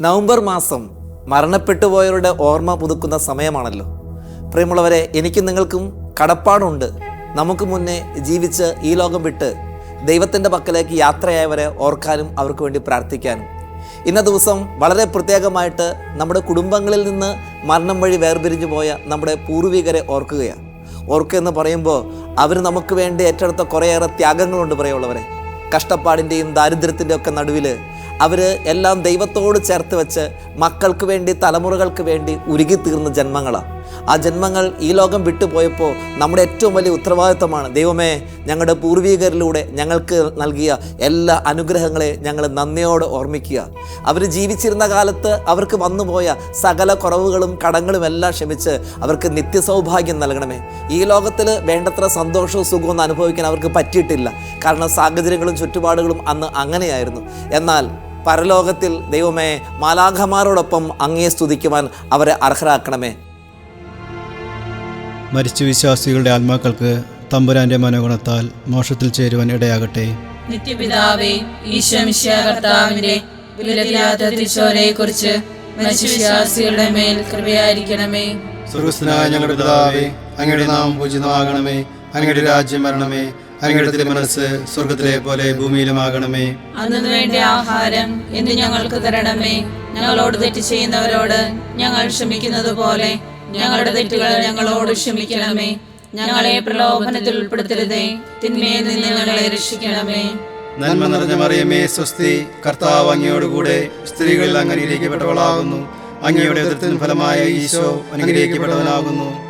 November മാസം മരണപ്പെട്ടു പോയവരുടെ ഓർമ്മ പുതുക്കുന്ന സമയമാണല്ലോ. പ്രിയമുള്ളവരെ എനിക്കും നിങ്ങൾക്കും കടപ്പാടുണ്ട്. നമുക്ക് മുന്നേ ജീവിച്ച് ഈ ലോകം വിട്ട് ദൈവത്തിന്റെ പക്കലേക്ക് യാത്രയായവരെ ഓർക്കാനും അവർക്ക് വേണ്ടി പ്രാർത്ഥിക്കാനും. ഇന്ന ദിവസം വളരെ പ്രത്യേകമായിട്ട് നമ്മുടെ കുടുംബങ്ങളിൽ നിന്ന് മരണം വഴി വേർപിരിഞ്ഞു പോയ നമ്മുടെ പൂർവികരെ ഓർക്കുകയാണ്. ഓർക്കുക എന്ന് പറയുമ്പോൾ അവർ നമുക്ക് വേണ്ടി ഏറ്റെടുത്ത കുറേയേറെ ത്യാഗങ്ങളുണ്ട് പറയുള്ളവരെ കഷ്ടപ്പാടിന്റെയും ദാരിദ്ര്യത്തിന്റെ ഒക്കെ നടുവിൽ അവർ എല്ലാം ദൈവത്തോട് ചേർത്ത് വെച്ച് മക്കൾക്ക് വേണ്ടി തലമുറകൾക്ക് വേണ്ടി ഉരുകി തീർന്ന ജന്മങ്ങളാണ് ആ ജന്മങ്ങൾ ഈ ലോകം വിട്ടുപോയപ്പോൾ നമ്മുടെ ഏറ്റവും വലിയ ഉത്തരവാദിത്തമാണ്. ദൈവമേ ഞങ്ങളുടെ പൂർവീകരിലൂടെ ഞങ്ങൾക്ക് നൽകിയ എല്ലാ അനുഗ്രഹങ്ങളെ ഞങ്ങൾ നന്ദിയോടെ ഓർമ്മിക്കുക. അവർ ജീവിച്ചിരുന്ന കാലത്ത് അവർക്ക് വന്നുപോയ സകല കുറവുകളും കടങ്ങളും എല്ലാം ക്ഷമിച്ച് അവർക്ക് നിത്യസൗഭാഗ്യം നൽകണമേ. ഈ ലോകത്തിൽ വേണ്ടത്ര സന്തോഷവും സുഖവും അനുഭവിക്കാൻ അവർക്ക് പറ്റിയിട്ടില്ല. കാരണം സാഹചര്യങ്ങളും ചുറ്റുപാടുകളും അന്ന് അങ്ങനെയായിരുന്നു. എന്നാൽ പരലോകത്തിൽ ദൈവമേ മാലാഖമാരോടൊപ്പം അങ്ങേ സ്തുതിക്കുവാൻ അവരെ അർഹരാക്കണമേ. മരിച്ച വിശ്വാസികളുടെ ആത്മാക്കൾക്ക് തമ്പുരാന്റെ മനോഗുണത്താൽ മോക്ഷത്തിൽ ചേരുവാൻ ഇടയാകട്ടെ. നിത്യപിതാവേ ഈശ്വമിഷ്യ കർത്താവിന്റെ വിലതിലാത്ത തിരിച്ചോരയെ കുറിച്ച് മനുഷ്യവിശ്വാസികളുടെ മേൽ കൃപയായിരിക്കണമേ. സ്വർഗസ്നായ ഞങ്ങളുടെ പിതാവേ അങ്ങയുടെ നാമം പൂജിതമാകണമേ അങ്ങയുടെ രാജ്യം വരണമേ. അങ്ങയുടെ മനസ്സ് സ്വർഗത്തിലെ പോലെ ഭൂമിയിലുമാകണമേ. അന്നു വേണ്ടി ആഹാരം എന്ന് ഞങ്ങൾക്ക് തരണമേ. ഞങ്ങളോട് തെറ്റ് ചെയ്യുന്നവരോട് ഞങ്ങൾ ക്ഷമിക്കുന്നത് പോലെ ഞങ്ങളുടെ തെറ്റുകൾ ഞങ്ങളോട് ക്ഷമിക്കണമേ. ഞങ്ങളെ പ്രലോഭനത്തിൽ ഉൾപ്പെടുത്തരുതേ. തിന്മയിൽ നിന്ന് ഞങ്ങളെ രക്ഷിക്കണമേ. നന്മ നിറഞ്ഞ മറിയമേ സ്വസ്തി കർത്താവ് അങ്ങയോടുകൂടെ സ്ത്രീകളിൽ അങ്ങ് അനുഗ്രഹിക്കപ്പെട്ടവളാകുന്നു. അങ്ങയുടെ ഫലമായ ഈശോ അനുഗ്രഹിക്കപ്പെട്ടവനാകുന്നു.